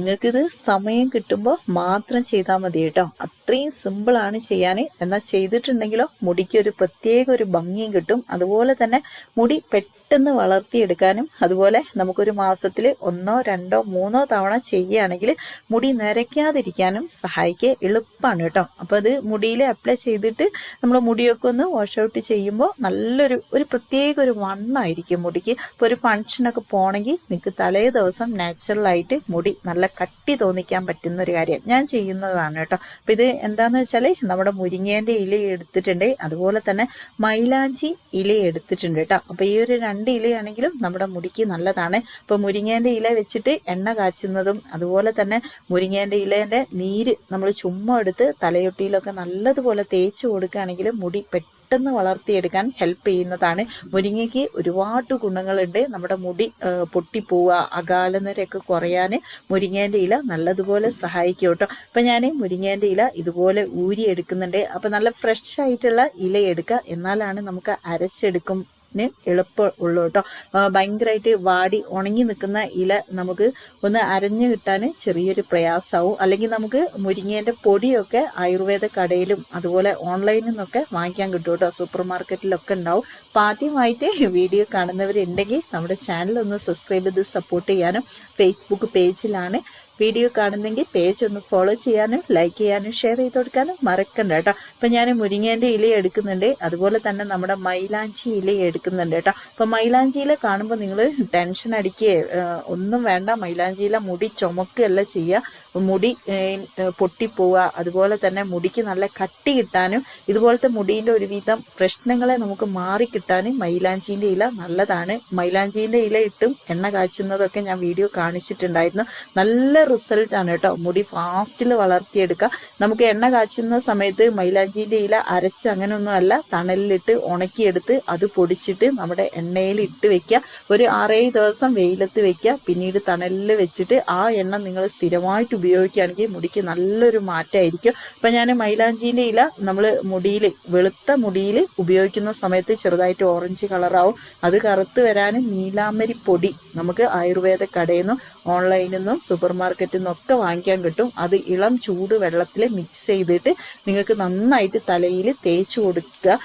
നിങ്ങൾക്കിത് സമയം കിട്ടുമ്പോൾ മാത്രം ചെയ്താൽ മതി കേട്ടോ. അത്രയും സിമ്പിളാണ് ചെയ്യാൻ എന്നാൽ ചെയ്തിട്ടുണ്ടെങ്കിലോ മുടിക്ക് ഒരു പ്രത്യേക ഒരു ഭംഗിയും കിട്ടും. അതുപോലെ തന്നെ മുടി പെട്ടെന്ന് വളർത്തിയെടുക്കാനും അതുപോലെ നമുക്കൊരു മാസത്തിൽ ഒന്നോ രണ്ടോ മൂന്നോ തവണ ചെയ്യുകയാണെങ്കിൽ മുടി നരയ്ക്കാതിരിക്കാനും സഹായിക്കുക എളുപ്പമാണ് കേട്ടോ. അപ്പോൾ അത് മുടിയിൽ അപ്ലൈ ചെയ്തിട്ട് നമ്മൾ മുടിയൊക്കെ ഒന്ന് വാഷ് ഔട്ട് ചെയ്യുമ്പോൾ നല്ലൊരു ഒരു പ്രത്യേക ഒരു വണ്ണായിരിക്കും മുടിക്ക്. ഇപ്പോൾ ഒരു ഫങ്ഷനൊക്കെ പോകണമെങ്കിൽ നിങ്ങൾക്ക് തലേ ദിവസം നാച്ചുറലായിട്ട് മുടി നല്ല കട്ടി തോന്നിക്കാൻ പറ്റുന്ന ഒരു കാര്യം. ഞാൻ ചെയ്യുന്നതാണ് കേട്ടോ. അപ്പം ഇത് എന്താന്ന് വെച്ചാൽ നമ്മുടെ മുരിങ്ങേന്റെ ഇല എടുത്തിട്ടുണ്ട്. അതുപോലെ തന്നെ മൈലാഞ്ചി ഇല എടുത്തിട്ടുണ്ട് കേട്ടോ. അപ്പോൾ ഈ ഒരു രണ്ട് ഇലയാണെങ്കിലും നമ്മുടെ മുടിക്ക് നല്ലതാണ്. ഇപ്പോൾ മുരിങ്ങേന്റെ ഇല വെച്ചിട്ട് എണ്ണ കാച്ചുന്നതും അതുപോലെ തന്നെ മുരിങ്ങേന്റെ ഇലേന്റെ നീര് നമ്മൾ ചുമ്മാ എടുത്ത് തലയൊട്ടിയിലൊക്കെ നല്ലതുപോലെ തേച്ച് കൊടുക്കുകയാണെങ്കിൽ മുടി പെട്ടെന്ന് വളർത്തിയെടുക്കാൻ ഹെൽപ്പ് ചെയ്യുന്നതാണ്. മുരിങ്ങയ്ക്ക് ഒരുപാട് ഗുണങ്ങളുണ്ട്. നമ്മുടെ മുടി പൊട്ടിപ്പോവുക അകാലനരയൊക്കെ കുറയാൻ മുരിങ്ങേന്റെ ഇല നല്ലതുപോലെ സഹായിക്കും കേട്ടോ. അപ്പം ഞാൻ മുരിങ്ങേന്റെ ഇല ഇതുപോലെ ഊരി എടുക്കുന്നുണ്ട് അപ്പം നല്ല ഫ്രഷ് ആയിട്ടുള്ള ഇല എടുക്കുക. എന്നാലാണ് നമുക്ക് അരച്ചെടുക്കും. എളുപ്പം ഉള്ളൂ കേട്ടോ. ഭയങ്കരമായിട്ട് വാടി ഉണങ്ങി നിൽക്കുന്ന ഇല നമുക്ക് ഒന്ന് അരഞ്ഞു കിട്ടാൻ ചെറിയൊരു പ്രയാസമാവും അല്ലെങ്കിൽ നമുക്ക് മുരിങ്ങേന്റെ പൊടിയൊക്കെ ആയുർവേദ കടയിലും അതുപോലെ ഓൺലൈനിൽ നിന്നൊക്കെ വാങ്ങിക്കാൻ കിട്ടും കേട്ടോ. സൂപ്പർ മാർക്കറ്റിലൊക്കെ ഉണ്ടാവും. അപ്പം ആദ്യമായിട്ട് വീഡിയോ കാണുന്നവരുണ്ടെങ്കിൽ നമ്മുടെ ചാനൽ ഒന്ന് സബ്സ്ക്രൈബ് ചെയ്ത് സപ്പോർട്ട് ചെയ്യാനും ഫേസ്ബുക്ക് പേജിലാണ് വീഡിയോ കാണുന്നെങ്കിൽ പേജ് ഒന്ന് ഫോളോ ചെയ്യാനും ലൈക്ക് ചെയ്യാനും ഷെയർ ചെയ്ത് കൊടുക്കാനും മറക്കണ്ട കേട്ടോ. അപ്പം ഞാൻ മുരിങ്ങേന്റെ ഇല എടുക്കുന്നുണ്ട്. അതുപോലെ തന്നെ നമ്മുടെ മൈലാഞ്ചി ഇല എടുക്കുന്നുണ്ട് കേട്ടോ. അപ്പം മൈലാഞ്ചി ഇല കാണുമ്പോൾ നിങ്ങൾ ടെൻഷൻ അടിക്കുകയോ ഒന്നും വേണ്ട. മൈലാഞ്ചി ഇല മുടി ചുമക്കുകയല്ല ചെയ്യുക മുടി പൊട്ടിപ്പോവുക അതുപോലെ തന്നെ മുടിക്ക് നല്ല കട്ടി കിട്ടാനും ഇതുപോലത്തെ മുടിന്റെ ഒരുവിധം പ്രശ്നങ്ങളെ നമുക്ക് മാറിക്കിട്ടാനും മൈലാഞ്ചീന്റെ ഇല നല്ലതാണ്. മൈലാഞ്ചീന്റെ ഇല ഇട്ടും എണ്ണ കാച്ചുന്നതൊക്കെ ഞാൻ വീഡിയോ കാണിച്ചിട്ടുണ്ടായിരുന്നു. നല്ല റിസൾട്ട് ആണ് കേട്ടോ. മുടി ഫാസ്റ്റിൽ വളർത്തിയെടുക്കുക നമുക്ക് എണ്ണ കാച്ചുന്ന സമയത്ത് മൈലാഞ്ചിന്റെ ഇല അരച്ച് അങ്ങനെയൊന്നും അല്ല. തണലിലിട്ട് ഉണക്കിയെടുത്ത് അത് പൊടിച്ചിട്ട് നമ്മുടെ എണ്ണയിൽ ഇട്ട് വെക്കുക ഒരു ആറേഴ് ദിവസം വെയിലത്ത് വെക്കുക പിന്നീട് തണലിൽ വെച്ചിട്ട് ആ എണ്ണ നിങ്ങൾ സ്ഥിരമായിട്ട് ഉപയോഗിക്കുകയാണെങ്കിൽ മുടിക്ക് നല്ലൊരു മാറ്റമായിരിക്കും. അപ്പം ഞാൻ മൈലാഞ്ചിന്റെ ഇല നമ്മൾ മുടിയിൽ വെളുത്ത മുടിയിൽ ഉപയോഗിക്കുന്ന സമയത്ത് ചെറുതായിട്ട് ഓറഞ്ച് കളറാവും. അത് കറുത്ത് വരാൻ നീലാമരി പൊടി നമുക്ക് ആയുർവേദ കടയിൽ നിന്നും ഓൺലൈനിൽ നിന്നും സൂപ്പർ മാർക്കറ്റിൽ നിന്നൊക്കെ വാങ്ങിക്കാൻ കിട്ടും. അത് ഇളം ചൂട് വെള്ളത്തിൽ മിക്സ് ചെയ്തിട്ട് നിങ്ങൾക്ക് നന്നായിട്ട് തലയിൽ തേച്ച് കൊടുക്കുക.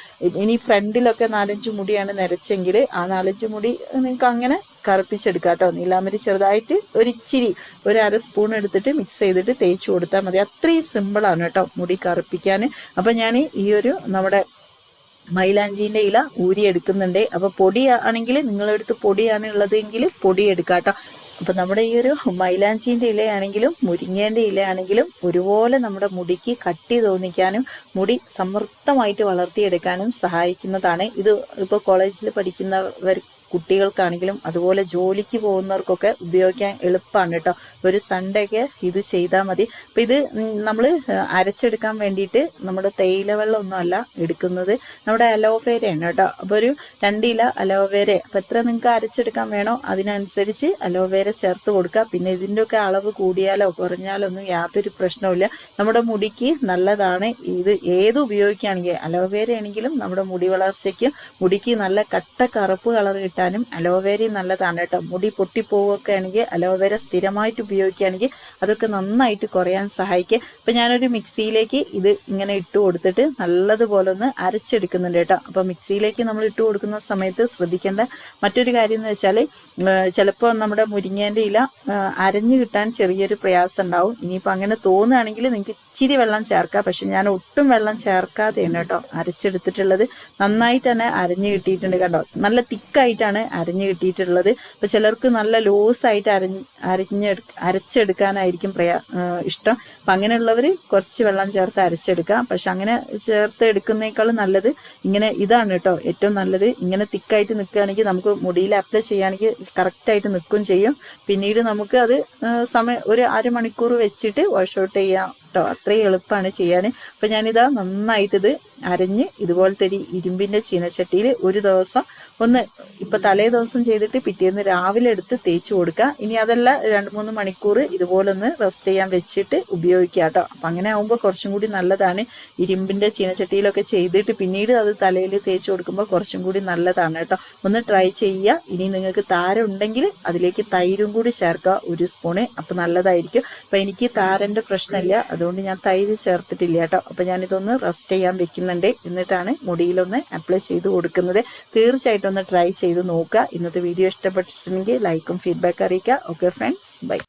ഇനി ഫ്രണ്ടിലൊക്കെ നാലഞ്ച് മുടിയാണ് നരച്ചെങ്കിൽ ആ നാലഞ്ച് മുടി നിങ്ങൾക്ക് അങ്ങനെ കറുപ്പിച്ചെടുക്കുക കേട്ടോ. നീലാമരി ചെറുതായിട്ട് ഒരിച്ചിരി ഒരു അര സ്പൂൺ എടുത്തിട്ട് മിക്സ് ചെയ്തിട്ട് തേച്ച് കൊടുത്താൽ മതി. അത്രയും സിമ്പിളാണ് കേട്ടോ മുടി കറുപ്പിക്കാൻ അപ്പം ഞാൻ ഈ ഒരു നമ്മുടെ മൈലാഞ്ചിന്റെ ഇല ഊരി എടുക്കുന്നുണ്ട് അപ്പൊ പൊടി ആണെങ്കിൽ നിങ്ങളെടുത്ത് പൊടിയാണ് ഉള്ളതെങ്കിൽ പൊടി എടുക്കാം കേട്ടോ. അപ്പൊ നമ്മുടെ ഈ ഒരു മൈലാഞ്ചിന്റെ ഇലയാണെങ്കിലും മുരിങ്ങേന്റെ ഇലയാണെങ്കിലും ഒരുപോലെ നമ്മുടെ മുടിക്ക് കട്ടി തോന്നിക്കാനും മുടി സമൃദ്ധമായിട്ട് വളർത്തിയെടുക്കാനും സഹായിക്കുന്നതാണ്. ഇത് ഇപ്പോൾ കോളേജിൽ പഠിക്കുന്നവർ കുട്ടികൾക്കാണെങ്കിലും അതുപോലെ ജോലിക്ക് പോകുന്നവർക്കൊക്കെ ഉപയോഗിക്കാൻ എളുപ്പമാണ് കേട്ടോ. ഒരു സൺഡേ ഒക്കെ ഇത് ചെയ്താൽ മതി. അപ്പം ഇത് നമ്മൾ അരച്ചെടുക്കാൻ വേണ്ടിയിട്ട് നമ്മുടെ തേയില വെള്ളം ഒന്നും എടുക്കുന്നത്. നമ്മുടെ അലോവേരയാണ് കേട്ടോ. അപ്പോൾ ഒരു രണ്ടില അലോവേര. അപ്പം എത്ര നിങ്ങൾക്ക് അരച്ചെടുക്കാൻ വേണോ അതിനനുസരിച്ച് അലോവേര ചേർത്ത് കൊടുക്കുക. പിന്നെ ഇതിന്റെയൊക്കെ അളവ് കൂടിയാലോ കുറഞ്ഞാലോ ഒന്നും യാതൊരു പ്രശ്നവുമില്ല. നമ്മുടെ മുടിക്ക് നല്ലതാണ്. ഇത് ഏത് ഉപയോഗിക്കുകയാണെങ്കിൽ അലോവേരയാണെങ്കിലും നമ്മുടെ മുടി വളർച്ചയ്ക്കും മുടിക്ക് നല്ല കട്ട കറുപ്പ് കളർ കിട്ടാനും അലോവേരയും നല്ലതാണ് കേട്ടോ. മുടി പൊട്ടിപ്പോവുകയൊക്കെ ആണെങ്കിൽ അലോവേര സ്ഥിരമായിട്ട് ഉപയോഗിക്കുകയാണെങ്കിൽ അതൊക്കെ നന്നായിട്ട് കുറയാൻ സഹായിക്കും. അപ്പം ഞാനൊരു മിക്സിയിലേക്ക് ഇത് ഇങ്ങനെ ഇട്ട് കൊടുത്തിട്ട് നല്ലതുപോലെ ഒന്ന് അരച്ചെടുക്കുന്നുണ്ട് കേട്ടോ. അപ്പം മിക്സിയിലേക്ക് നമ്മൾ ഇട്ട് കൊടുക്കുന്ന സമയത്ത് ശ്രദ്ധിക്കേണ്ട മറ്റൊരു കാര്യം എന്ന് വെച്ചാൽ ചിലപ്പോൾ നമ്മുടെ മുരിങ്ങേന്റെ ഇല അരഞ്ഞു കിട്ടാൻ ചെറിയൊരു പ്രയാസം ഉണ്ടാവും. ഇനിയിപ്പോൾ അങ്ങനെ തോന്നുകയാണെങ്കിൽ നിങ്ങൾക്ക് ഇച്ചിരി വെള്ളം ചേർക്കുക പക്ഷെ ഞാൻ ഒട്ടും വെള്ളം ചേർക്കാതെയാണ് കേട്ടോ അരച്ചെടുത്തിട്ടുള്ളത്. നന്നായിട്ട് തന്നെ അരഞ്ഞു കിട്ടിയിട്ടുണ്ട് കേട്ടോ നല്ല തിക്കായിട്ടാണ് അരഞ്ഞു കിട്ടിയിട്ടുള്ളത്. അപ്പോൾ ചിലർക്ക് നല്ല ലൂസായിട്ട് അരഞ്ഞ് അരഞ്ഞെടു അരച്ചെടുക്കാനായിരിക്കും പ്രയാ ഇഷ്ടം. അപ്പം അങ്ങനെയുള്ളവർ കുറച്ച് വെള്ളം ചേർത്ത് അരച്ചെടുക്കാം. പക്ഷെ അങ്ങനെ ചേർത്ത് എടുക്കുന്നേക്കാളും നല്ലത് ഇങ്ങനെ ഇതാണ് കേട്ടോ ഏറ്റവും നല്ലത്. ഇങ്ങനെ തിക്കായിട്ട് നിൽക്കുകയാണെങ്കിൽ നമുക്ക് മുടിയിൽ അപ്ലൈ ചെയ്യുകയാണെങ്കിൽ കറക്റ്റായിട്ട് നിൽക്കും ചെയ്യും. പിന്നീട് നമുക്ക് അത് സമയം ഒരു അരമണിക്കൂർ വെച്ചിട്ട് വാഷ് ഔട്ട് ചെയ്യാം. കേട്ടോ. അത്രയും എളുപ്പമാണ് ചെയ്യാൻ. അപ്പം ഞാനിതാ നന്നായിട്ട് ഇത് അരഞ്ഞ് ഇതുപോലത്തെ ഒരു ഇരുമ്പിന്റെ ചീനച്ചട്ടിയിൽ ഒരു ദിവസം ഒന്ന് ഇപ്പൊ തലേ ദിവസം ചെയ്തിട്ട് പിറ്റേന്ന് രാവിലെ എടുത്ത് തേച്ച് കൊടുക്കുക. ഇനി അതല്ല രണ്ട് മൂന്ന് മണിക്കൂർ ഇതുപോലെ ഒന്ന് റെസ്റ്റ് ചെയ്യാൻ വെച്ചിട്ട് ഉപയോഗിക്കുക കേട്ടോ. അപ്പൊ അങ്ങനെ ആവുമ്പോൾ കുറച്ചും കൂടി നല്ലതാണ്. ഇരുമ്പിന്റെ ചീനച്ചട്ടിയിലൊക്കെ ചെയ്തിട്ട് പിന്നീട് അത് തലയിൽ തേച്ച് കൊടുക്കുമ്പോൾ കുറച്ചും കൂടി നല്ലതാണ് കേട്ടോ. ഒന്ന് ട്രൈ ചെയ്യുക. ഇനി നിങ്ങൾക്ക് താരം ഉണ്ടെങ്കിൽ അതിലേക്ക് തൈരും കൂടി ചേർക്കുക ഒരു സ്പൂണ്. അപ്പൊ നല്ലതായിരിക്കും. അപ്പൊ എനിക്ക് താരന്റെ പ്രശ്നമില്ല. അതുകൊണ്ട് ഞാൻ തൈര് ചേർത്തിട്ടില്ല കേട്ടോ. അപ്പൊ ഞാനിതൊന്ന് റെസ്റ്റ് ചെയ്യാൻ വെക്കുന്നുണ്ട്. എന്നിട്ടാണ് മുടിയിലൊന്ന് അപ്ലൈ ചെയ്ത് കൊടുക്കുന്നത്. തീർച്ചയായിട്ടും ഒന്ന് ട്രൈ ചെയ്ത് നോക്കുക. ഇന്നത്തെ വീഡിയോ ഇഷ്ടപ്പെട്ടിട്ടുണ്ടെങ്കിൽ ലൈക്കും ഫീഡ്ബാക്ക് അറിയിക്കുക. Okay friends bye